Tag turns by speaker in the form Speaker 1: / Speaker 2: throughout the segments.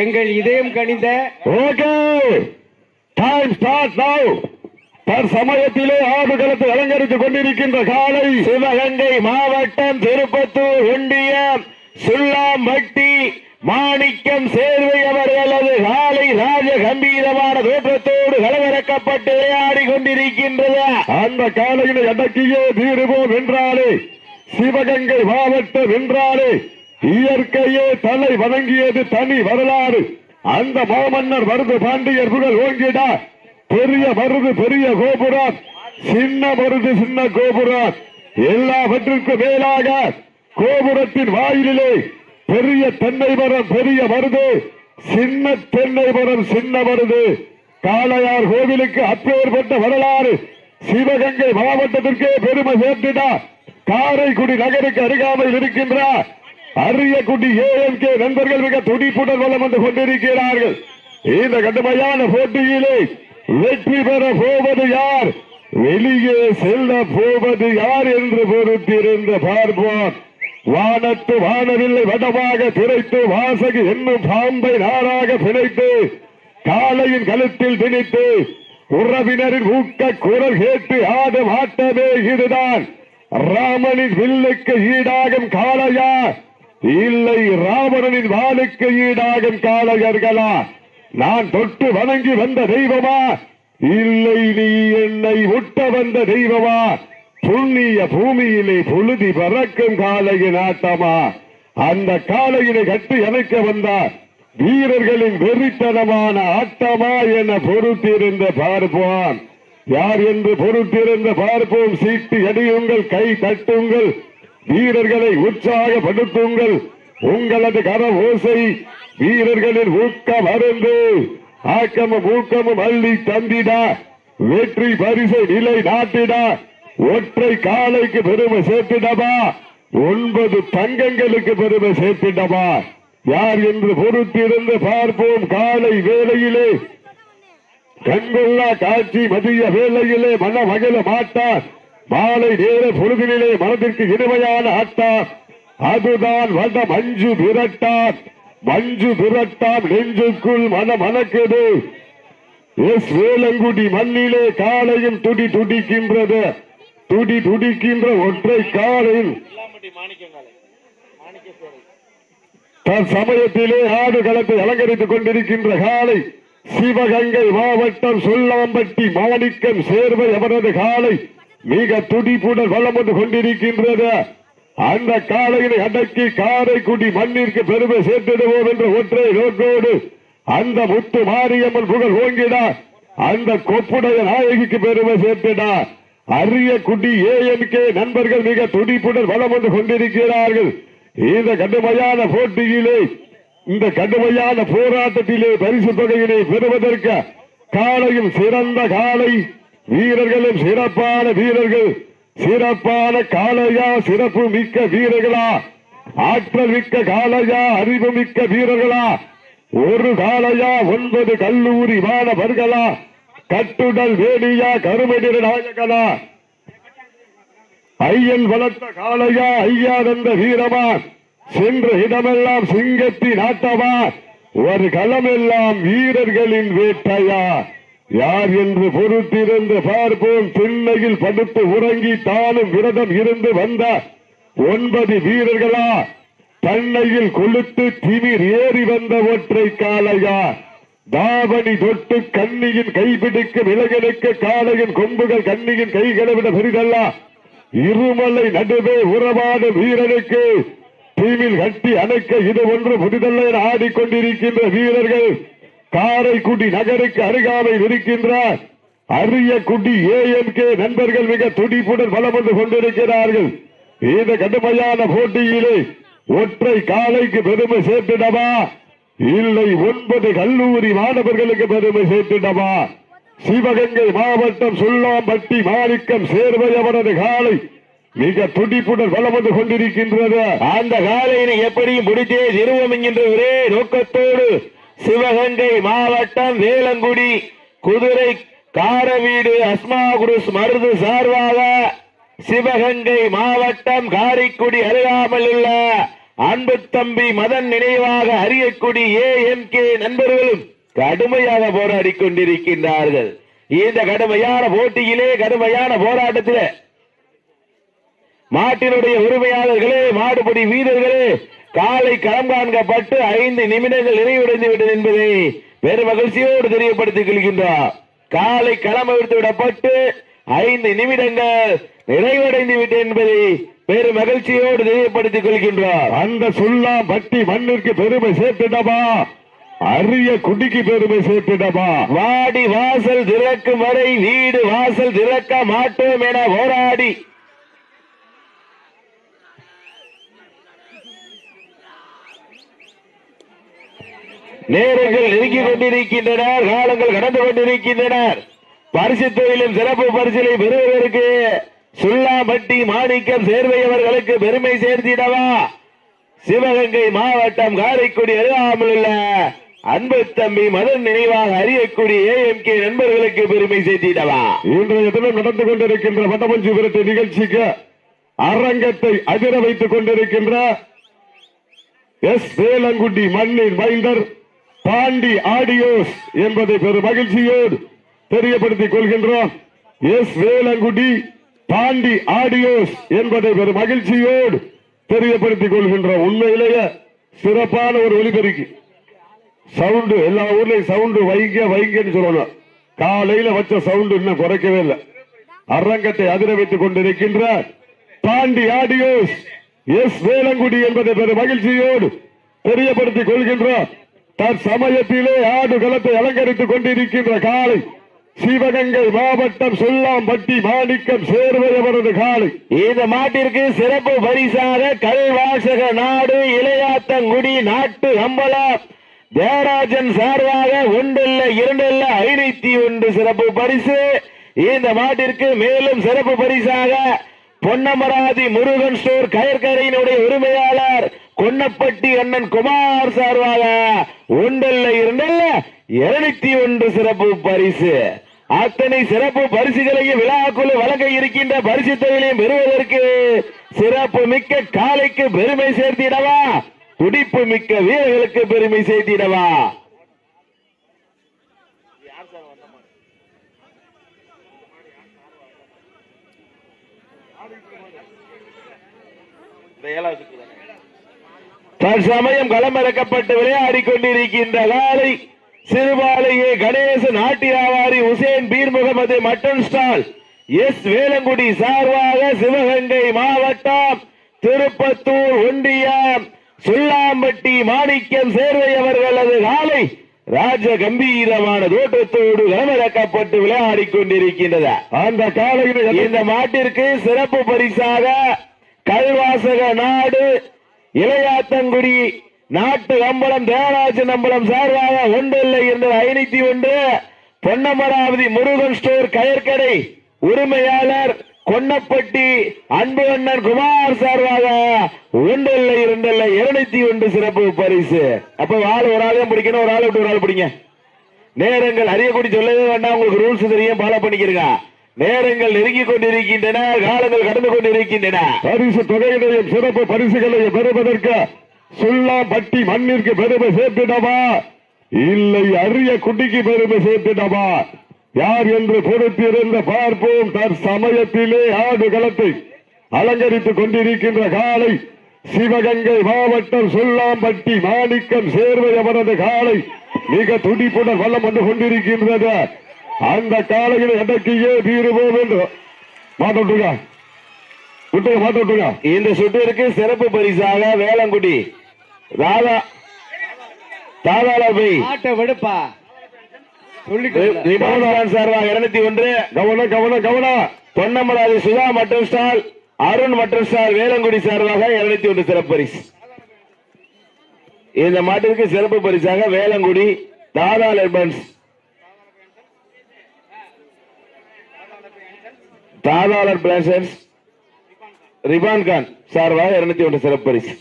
Speaker 1: எங்கள் இதயம் கணிந்த
Speaker 2: ஓகே டைம் ஸ்டார்ட் நவ் தற்சமயத்திலே ஆடுகளத்தை அலங்கரித்துக் கொண்டிருக்கின்ற காலை
Speaker 3: சிவகங்கை மாவட்டம் திருப்பத்தூர் ஒன்றியம் சுல்லாம்பட்டி மாணிக்கம் சேர்வை அவர்களது காலை ராஜ கம்பீரமான தோற்றத்தோடு களமிறக்கப்பட்டு விளையாடி கொண்டிருக்கின்றது.
Speaker 2: அந்த காலையில் எதற்கையே தீருவோம் என்றாலே சிவகங்கை மாவட்டம் என்றாலே இயற்கையே தலை வணங்கியது தனி வரலாறு. அந்த மாமன்னர் மருது பாண்டியர் புகழ் ஓங்கிட. பெரிய மருது பெரிய கோபுரம். சின்ன மருது சின்ன கோபுரம். எல்லாவற்றிற்கும் மேலாக கோபுரத்தின் வாயிலிலே பெரிய தென்னை மரம் பெரிய மருது. சின்ன தென்னை மரம் சின்ன மருது. காளையார் கோவிலுக்கு அப்பேற்பட்ட வரலாறு. சிவகங்கை மாவட்டத்திற்கே பெருமை சேர்த்துடா. காரைக்குடி நகருக்கு அருகாமையில் இருக்கின்ற. அரியக்குடி ஏஎம்கே நண்பர்கள் மிக துடிப்புடன் வளம் வந்து கொண்டிருக்கிறார்கள். இந்த கடுமையான போட்டியிலே வெற்றி பெற போவது யார்? வெளியே செல்ல போவது யார் என்று பொறுத்திருந்து பார்ப்போம். வானத்து வானவில்லை வடமாக திரைத்து வாசகி என்னும் பாம்பை நாராக பிணைத்து காளையின் கழுத்தில் திணித்து உறவினரின் ஊக்க குரல் கேட்டு ஆடும் ஆட்டமே இதுதான். ராமனின் வில்லுக்கு ஈடாகும் காளையா? இல்லை ராவணனின் வாளுக்கு ஈடாகும் காளையர்களா? நான் தொட்டு வணங்கி வந்த தெய்வமா? இல்லை நீ என்னை முட்ட வந்த தெய்வமா? புண்ணிய பூமியிலே புழுதி பறக்கும் காளையின் ஆட்டமா? அந்த காளையினை கட்டி அணைக்க வந்த வீரர்களின் வெறித்தனமான ஆட்டமா என பொறுத்திருந்த பார்ப்போம். யார் என்று பொறுத்திருந்த பார்ப்போம். சீட்டு அடியுங்கள் கை தட்டுங்கள். வீரர்களை உற்சாகப்படுத்துங்கள். உங்களது கர ஓசை வீரர்களின் ஊக்கம் மருந்து. ஆக்கமும் ஊக்கமும் அள்ளி தந்திட. வெற்றி பரிசை நிலை நாட்டிட. ஒற்றை காலைக்கு பெருமை சேர்த்திடவா? ஒன்பது தங்கங்களுக்கு பெருமை சேர்த்திடவா? யார் என்று பொறுத்திருந்து பார்ப்போம் காலை வேளையிலே. கண்கொள்ளா காட்சி மதிய வேளையிலே மன மகிழ மாட்டார். மாலை நேர பொழுதினிலே மனதிற்கு இனிமையான ஆட்டார் அதுதான் வந்த மஞ்சு விரட்டார் மஞ்சு விரட்டார் நெஞ்சுக்குள் மன மணக்குது எஸ் வேலங்குடி மண்ணிலே காலையும் துடி துடிக்கின்றது. துடி துடிக்கின்ற ஒற்றை காலையில் தற்சமயத்திலே ஆடு களத்தை அலங்கரித்துக் கொண்டிருக்கின்ற காலை சிவகங்கை மாவட்டம் சொல்லாம்பட்டி மாணிக்கம் சேர்வை அவரது காலை மிக துடிப்புடன் வளம் வந்து கொண்டிருக்கின்றது. அந்த காலையினை அடக்கி காரைக்குடி மண்ணிற்கு பெருமை சேர்த்திடுவோம் என்ற ஒற்றை நோக்கோடு அந்த முத்து மாரியம்மன் புகழ் ஓங்கிட. அந்த கொப்புடைய நாயகிக்கு பெருமை சேர்த்திடா. அரிய குடி ஏஎம்கே நண்பர்கள் மிக துடிப்புடன் வளம் வந்து கொண்டிருக்கிறார்கள். இந்த கடுமையான போட்டியிலே இந்த கடுமையான போராட்டத்திலே பரிசு தொகையினை பெறுவதற்கு காலையும் சிறந்த காலை வீரர்களும் சிறப்பான வீரர்கள். சிறப்பான காளையா சிறப்பு மிக்க வீரர்களா. ஆற்றல் மிக்க காளையா அறிவு மிக்க வீரர்களா. ஒரு காளையா ஒன்பது கல்லூரி மாணவர்களா. கட்டுடல் வேடியா கருமடிர நாயகனா. ஐயன் வளர்த்த காளையா ஐயா தந்த வீரமா. சென்ற இடமெல்லாம் சிங்கத்தின் ஆட்டமா ஒரு களமெல்லாம் வீரர்களின் வேட்டையா. யார் என்று பொறுத்திருந்து பார்ப்போம். திண்ணையில் படுத்து உறங்கி தானும் விரதம் இருந்து வந்த ஒன்பது வீரர்களா? தன்னையில் கொளுத்து திமிர் ஏறி வந்த ஒற்றை காளையா? தாவணி தொட்டு கண்ணியின் கைபிடிக்க விலகலுக்கு காளையின் கொம்புகள் கண்ணியின் கைகளை விட பெரிதல்ல? இருமலை நடுவே உறவாட வீரனுக்கு தீவில் கட்டி அணைக்க இது ஒன்று புதிதல்ல என ஆடிக்கொண்டிருக்கின்ற வீரர்கள் காரைக்குடி நகருக்கு அருகாமையில் இருக்கின்ற அரியக்குடி ஏஎம்கே நண்பர்கள் மிக துடிப்புடன் பலம் வந்து கொண்டிருக்கிறார்கள். இந்த கடுமையான போட்டியிலே ஒற்றை காலைக்கு பெருமை சேர்த்துடவா? இல்லை ஒன்பது கல்லூரி மாணவர்களுக்கு பெருமை சேர்த்துடவா? சிவகங்கை மாவட்டம் சுல்லாம்பட்டி மாணிக்கம் சேர்வை அவரது காலை மிக துடிப்புடன் வளம் வந்து கொண்டிருக்கின்றது.
Speaker 3: அந்த காலையினை எப்படியும் முடித்தே திருவோம் என்கின்ற ஒரே நோக்கத்தோடு சிவகங்கை மாவட்டம் வேலங்குடி குதிரை காரவீடு அஸ்மாகுருஸ் மருது சார்பாக சிவகங்கை மாவட்டம் காரைக்குடி அருகாமல் உள்ள அன்பு தம்பி மதன் நினைவாக அரியக்குடி ஏ எம் கே நண்பர்களும் கடுமையாக போராடி கொண்டிருக்கின்றார்கள். இந்த கடுமையான போட்டியிலே கடுமையான போராட்டத்தில் மாட்டினுடைய உரிமையாளர்களே மாடுபடி வீரர்களே காலை களம் காண்கப்பட்டு ஐந்து நிமிடங்கள் நிறைவடைந்து விட்டது என்பதை பெரும் மகிழ்ச்சியோடு தெரியப்படுத்திக் கொள்கின்றார். காலை களம் அவிழ்த்து விடப்பட்டு ஐந்து நிமிடங்கள் நிறைவடைந்து விட்டது என்பதை பெரும் மகிழ்ச்சியோடு தெரியப்படுத்திக் கொள்கின்றார்.
Speaker 2: அந்த சுல்லா பட்டி மண்ணிற்கு பெருமை சேர்த்துடமா அரிய குடிக்கு பெருமை சேர்த்துடமா
Speaker 3: வாடி வாசல் திறக்கும் வரை வீடு வாசல் திறக்க மாட்டோம் என போராடி நேரங்கள் நெருங்கிக் கொண்டிருக்கின்றனர் காலங்கள் கடந்து கொண்டிருக்கின்றனர் பரிசு தொழிலும் சிறப்பு பரிசிலை பெறுவதற்கு சுல்லாம்பட்டி மாணிக்கம் சேர்வையவர்களுக்கு பெருமை சேர்த்திடவா? சிவகங்கை மாவட்டம் காரைக்குடி அருகாமல் உள்ள அன்பு தம்பி மதன் நினைவாக அறியக்கூடிய ஏஎம்கே நண்பர்களுக்கு பெருமை சேர்த்திடவா?
Speaker 2: இன்றைய தினம் நடந்து கொண்டிருக்கின்ற வட்டமஞ்சி விரட்டு நிகழ்ச்சிக்கு அரங்கத்தை அதிர வைத்துக் கொண்டிருக்கின்ற எஸ் வேலங்குடி மண்ணின் மைந்தர் பாண்டி ஆடியோஸ் என்பதை பெரும் மகிழ்ச்சியோடு தெரியப்படுத்திக் கொள்கின்றோம். எஸ் வேலங்குடி பாண்டி ஆடியோஸ் என்பதை பெரும் மகிழ்ச்சியோடு தெரியப்படுத்திக் கொள்கின்றோம். உண்மையிலேயே சிறப்பான ஒரு ஒலிபெருக்கி. சவுண்டு எல்லா ஊர்லயும் சவுண்டு வைங்க வைங்கன்னு சொல்லணும். காலையில வச்ச சவுண்டு இன்னும் குறைக்கவே இல்லை. அரங்கத்தை அதிர வைத்துக் கொண்டிருக்கின்ற பாண்டி ஆடியோஸ் எஸ் வேலங்குடி என்பதை பெரும் மகிழ்ச்சியோடு தெரியப்படுத்திக் கொள்கின்றோம். தற்சமயத்திலே ஆடு களத்தை அலங்கரித்துக் கொண்டிருக்கின்ற காலை சிவகங்கை மாவட்டம் சொல்லாம்பட்டி மாணிக்கம் சேர்வையவரது காலை
Speaker 3: இந்த மாட்டிற்கு சிறப்பு பரிசாக கல்வாசக நாடு இளையாத்தங்குடி நாட்டு அம்பலா தேராஜன் சார்பாக ஒன்றில்ல இரண்டல்ல ஐநூத்தி ஒன்று சிறப்பு பரிசு. இந்த மாட்டிற்கு மேலும் சிறப்பு பரிசாக பொன்னமராதி முருகன் ஸ்டோர் கயற்கரையினுடைய உரிமையாளர் கொன்னப்பட்டி அண்ணன் குமார் சார்பாக ஒன்றல்ல இரண்டல்ல இருநூத்தி ஒன்று சிறப்பு பரிசு. அத்தனை சிறப்பு பரிசுகளையும் விழாக்குழு வழங்க இருக்கின்ற பரிசு தொகையிலையும் பெறுவதற்கு சிறப்பு மிக்க காலைக்கு பெருமை சேர்த்திடவா? துடிப்பு மிக்க வீரர்களுக்கு பெருமை சேர்த்திடவா? தற்சமயம் களமிறக்கப்பட்டு விளையாடி கொண்டிருக்கின்ற காலை சிறுபாலையே Ganesa நாட்டியாவாரி Hussain Peer Mohammed mutton stall. S. Velangudi சார்பாக சிவகங்கை மாவட்டம் திருப்பத்தூர் ஒன்றியம் சுல்லாம்பட்டி மாணிக்கம் சேர்வை அவர்களது காலை ராஜ கம்பீரமான தோட்டத்தோடு களமிறக்கப்பட்டு விளையாடி கொண்டிருக்கின்றது
Speaker 2: அந்த காலையில்
Speaker 3: இந்த மாட்டிற்கு சிறப்பு பரிசாக கல்வாசக நாடு இளையாத்தங்குடி நாட்டு அம்பலம் தேவராஜன் அம்பலம் சார்பாக ஒன்று இல்லை என்று ஐநூத்தி ஒன்று பொன்னமராவதி முருகன் ஸ்டோர் கயற்கடை உரிமையாளர் கொன்னப்பட்டி அன்பு அண்ணன் குமார் சார்பாக ஒன்று இல்லை இரண்டு இல்லை இருநூத்தி ஒன்று சிறப்பு பரிசு. அப்ப ஆள் ஒரு ஆளையும் பிடிக்கணும் ஒரு ஆள் விட்டு ஒரு ஆள் பிடிங்க. நேரங்கள் அறியக்கூடிய சொல்லவே வேண்டாம் உங்களுக்கு ரூல்ஸ் தெரியும் ஃபாலோ பண்ணிக்கிறீங்க நேரங்கள் நெருங்கி கொண்டிருக்கின்றன காலங்கள் கடந்து கொண்டிருக்கின்றன.
Speaker 2: பரிசு தொகையினையும் சிறப்பு பரிசுகளையும் பெறுவதற்கு சுல்லாம்பட்டி மண்ணிற்கு பெருமை சேர்த்திடவா? இல்லை அரிய குட்டிக்கு பெருமை சேர்த்திடவா? யார் என்று பொறுத்திருந்த பார்ப்போம். தற்சமயத்திலே ஆடு களத்தை அலங்கரித்துக் கொண்டிருக்கின்ற காலை சிவகங்கை மாவட்டம் சொல்லாம்பட்டி மாணிக்கம் சேர்வை அவரது காலை மிக துடிப்புடன் வல்லம் வந்து கொண்டிருக்கின்றது. அந்த காலையில் எதற்கையே தீருவோம் என்று மாட்டோட்டுங்க விட்டுங்க மாட்டோட்டுங்க
Speaker 3: இந்த சுற்றிற்கு சிறப்பு பரிசாக வேளங்குடி. ராதா
Speaker 1: ஆட்டை விடுப்பா.
Speaker 3: ரிமான் சார்பாக இருநூத்தி ஒன்று.
Speaker 2: கவனம் கவனம் கவனம்
Speaker 3: Ponnamaravathi Sudha mutton stall Arun mutton stall Velangudi சார்பாக இருநூத்தி ஒன்று சிறப்பு பரிசு. இந்த மாட்டிற்கு சிறப்பு பரிசாக வேளங்குடி தாதா லெபன்ஸ். தாதாளர் பிளாசன்ஸ் ரிபான் கான் சார்பாக இருநூத்தி ஒன்று சிறப்பு பரிசு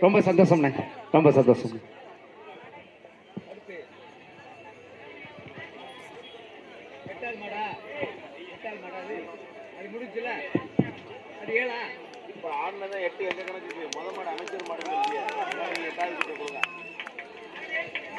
Speaker 1: ரொம்ப சந்தோஷம்ண்ணே. ரொம்ப சந்தோஷம்.
Speaker 4: இப்ப ஆடுனதான் எட்டு எங்க கணக்கு